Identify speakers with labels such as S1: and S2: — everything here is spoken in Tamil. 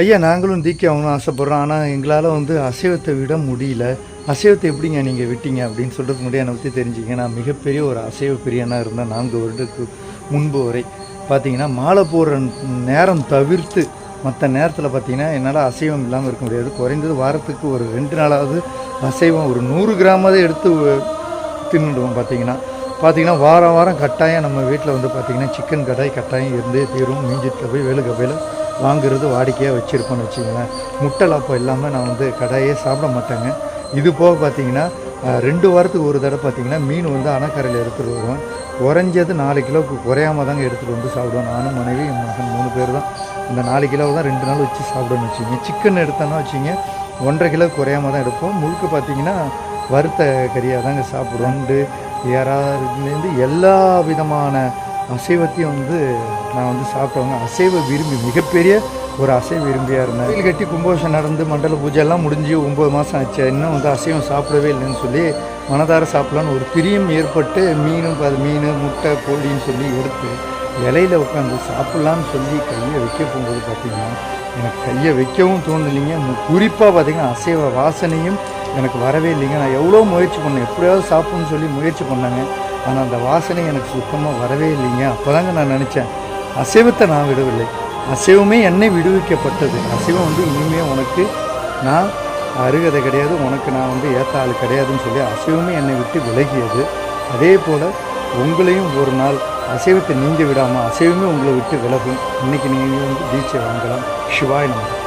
S1: ஐயா நாங்களும் தீக்கி ஆகணும்னு ஆசைப்பட்றோம். ஆனால் எங்களால் வந்து அசைவத்தை விட முடியல. அசைவத்தை எப்படிங்க நீங்கள் விட்டீங்க அப்படின்னு சொல்கிறதுக்கு முன்னாடி என்னை பற்றி தெரிஞ்சுங்க நான் மிகப்பெரிய ஒரு அசைவ பிரியனாக இருந்தேன் நான்கு வருடத்துக்கு முன்பு வரை. பார்த்தீங்கன்னா மாலை போடுற நேரம் தவிர்த்து மற்ற நேரத்தில் பார்த்தீங்கன்னா என்னால் அசைவம் இல்லாமல் இருக்க முடியாது. குறைந்தது வாரத்துக்கு ஒரு ரெண்டு நாளாவது அசைவம் ஒரு நூறு கிராமாவது எடுத்து தின்னுடுவோம் பார்த்தீங்கன்னா பார்த்தீங்கன்னா வாரம் வாரம் கட்டாயம் நம்ம வீட்டில் வந்து பார்த்திங்கன்னா சிக்கன் கடாய் கட்டாயம் இருந்தே தீரும். மீஞ்சிட்டு போய் வேலு கபையில் வாங்குறது வாடிக்கையாக வச்சுருப்போன்னு வச்சுங்களேன் முட்டை லாப்பம் இல்லாமல் நான் வந்து கடையே சாப்பிட மாட்டேங்க. இது போக பார்த்தீங்கன்னா ரெண்டு வாரத்துக்கு ஒரு தடவை பார்த்திங்கன்னா மீன் வந்து அணக்கரையில் எடுத்துகிட்டு வருவேன். குறைஞ்சது நாலு கிலோவுக்கு குறையாம தாங்க எடுத்துகிட்டு வந்து சாப்பிடுவேன். நானும் மனைவி என் மகன் மூணு பேர் தான். இந்த நாலு கிலோ தான் ரெண்டு நாள் வச்சு சாப்பிடணும்னு வச்சுங்க சிக்கன் எடுத்தோன்னா வச்சுங்க ஒன்றரை கிலோ குறையாம தான் எடுப்போம். முழுக்க பார்த்தீங்கன்னா வறுத்த கறியாக தாங்க சாப்பிடுவோம். ரெண்டு இறாலேருந்து எல்லா விதமான அசைவத்தையும் வந்து நான் வந்து சாப்பிட்டவங்க அசைவ விரும்பி மிகப்பெரிய ஒரு அசைவ விரும்பியாக இருந்தேன். கோயில் கட்டி கும்பகோஷம் நடந்து மண்டல பூஜை எல்லாம் முடிஞ்சு ஒம்பது மாதம் ஆச்சு. இன்னும் வந்து அசைவம் சாப்பிடவே இல்லைன்னு சொல்லி மனதார சாப்பிடலான்னு ஒரு பிரியம் ஏற்பட்டு மீனும் அது மீன் முட்டை கோழின்னு சொல்லி எடுத்து இலையில உட்காந்து சாப்பிட்லான்னு சொல்லி கையை வைக்க போகும்போது பார்த்திங்கன்னா எனக்கு கையை வைக்கவும் தோணலைங்க. குறிப்பாக பார்த்திங்கன்னா அசைவ வாசனையும் எனக்கு வரவே இல்லைங்க. நான் எவ்வளோ முயற்சி பண்ணேன். எப்படியாவது சாப்பிடணும்னு சொல்லி முயற்சி பண்ணேங்க. ஆனால் அந்த வாசனை எனக்கு சுத்தமாக வரவே இல்லைங்க. அப்போதாங்க நான் நினச்சேன் அசைவத்தை நான் விடவில்லை. அசைவமே என்னை விடுவிக்கப்பட்டது. அசைவம் வந்து இனிமேல் உனக்கு நான் அருகதை கிடையாது. உனக்கு நான் வந்து ஏற்ற ஆள் கிடையாதுன்னு சொல்லி அசைவமே என்னை விட்டு விலகியது. அதே போல் உங்களையும் ஒரு நாள் அசைவத்தை நீங்க விடாமல் அசைவமே உங்களை விட்டு விலகும். இன்றைக்கி நீங்கள் வந்து தீட்சை வாங்கலாம். சிவாய் நம்ம